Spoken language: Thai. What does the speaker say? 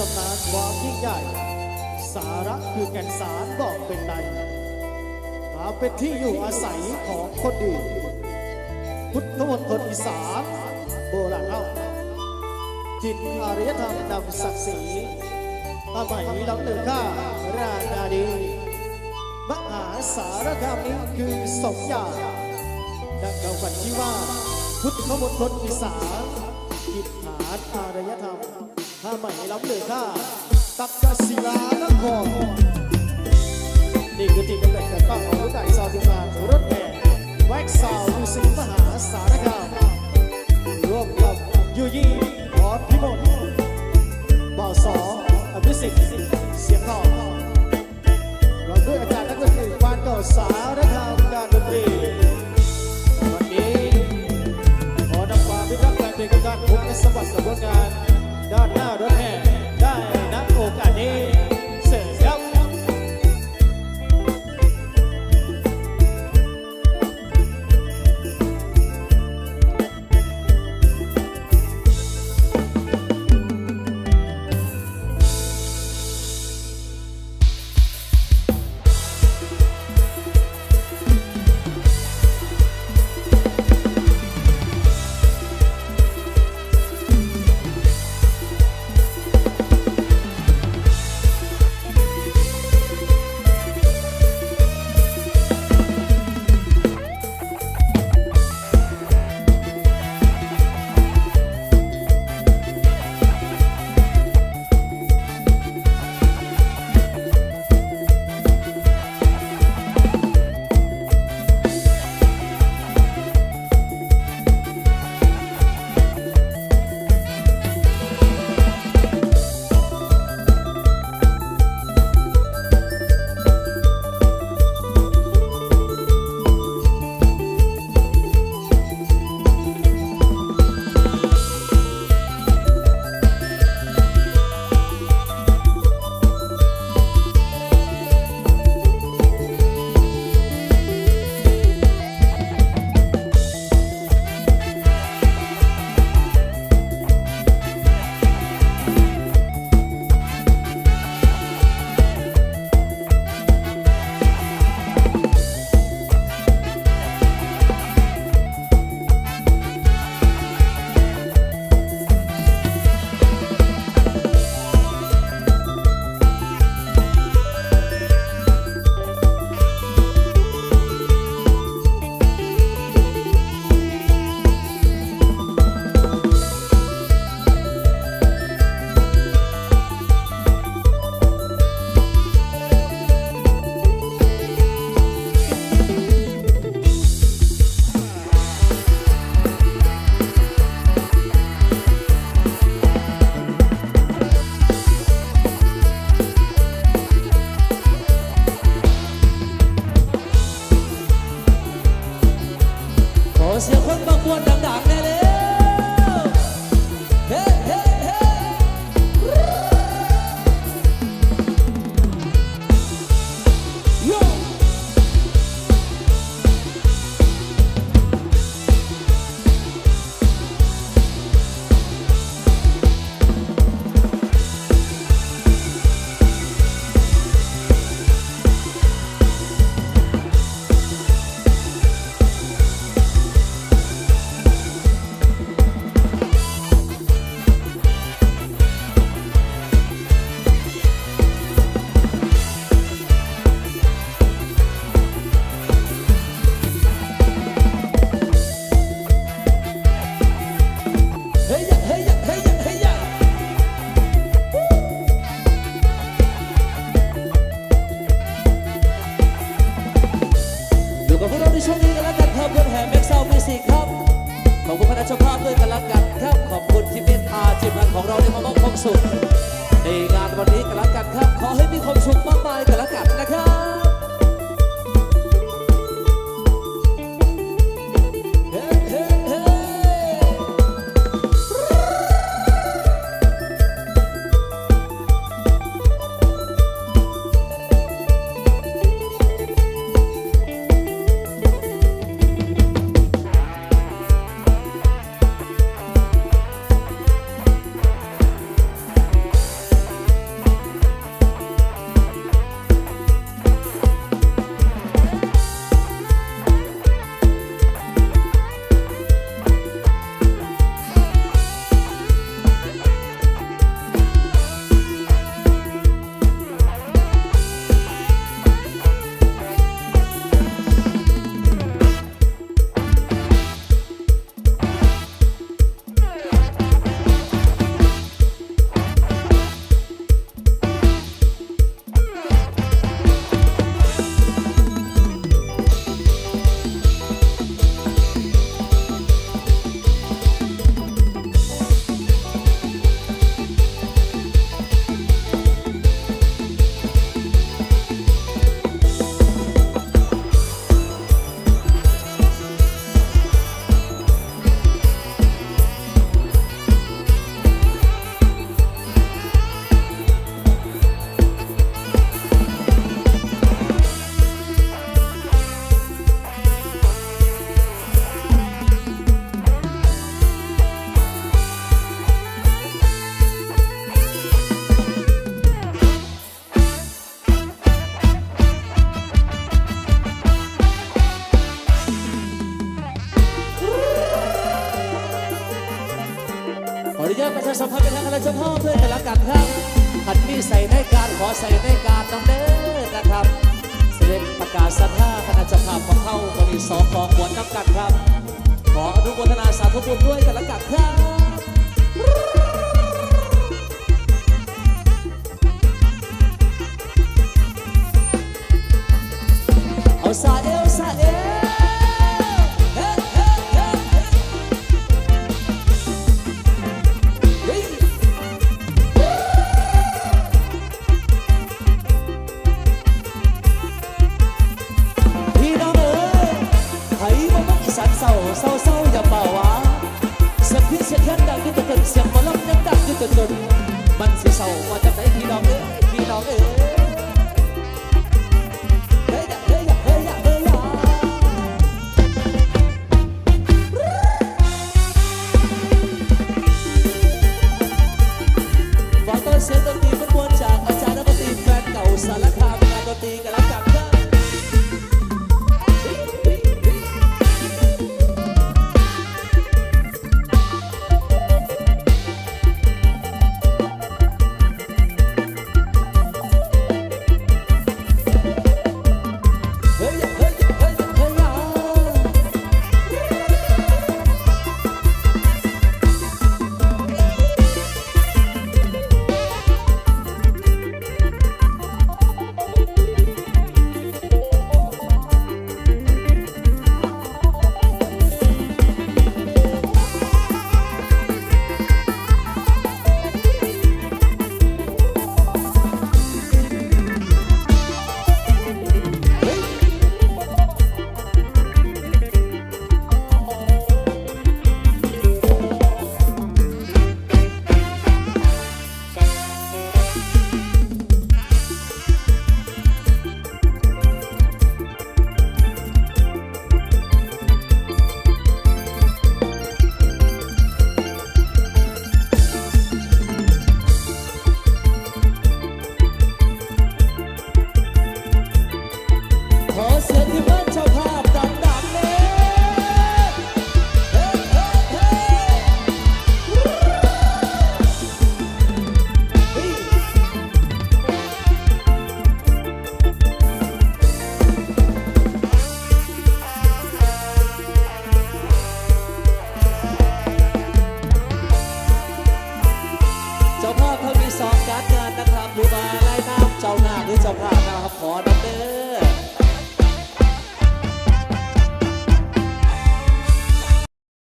ตำนานความยิ่งใหญ่ สาระคือแก่นสารบอกเป็นในหาเป็นที่อยู่อาศัยของคนอื่นพุทธมณฑลอีสานโบราณเล่าจิตอารยธรรมนำศักดิ์ศรีสมัยลำเนินข้าราชนาดีมหาสารคามนี้คือสมญาดังเก่ากันที่ว่า พุทธมณฑลอีสานกิจฐานอารยธรรม ถ้าไม่ล้ำเลยค่าตักกศิลานครนี่คือที่กำเนิดการตั้งของรุ่นใหญ่ซาวด์ทีมงานรถแห่แว็กซาวด์ลูสิงมหาสารคาม อบคุณคณะเจ้าภาพด้วยกันละกันครับขอบคุณที่เมตตาทีมงานของเราได้มามอบความสุขในงานวันนี้กันละกันครับ ขอให้มีความสุขมากมายกันละกันนะครับ สัมพันธ์เป็นทางคณะเจ้าพ่อเพื่อนกันละกันครับขันมีใส่ในการขอใส่ในการนำเด้อนะครับเสด็จประกาศสัทธาคณะเจ้าภาพของเข้าวันนี้สองกองบวนนับกันครับ ขออนุโมทนาสาธุบุญด้วยกันละกันครับ มันสิเศร้าว่าจะได้พี่น้องเอ้ยพี่น้องเอ้ย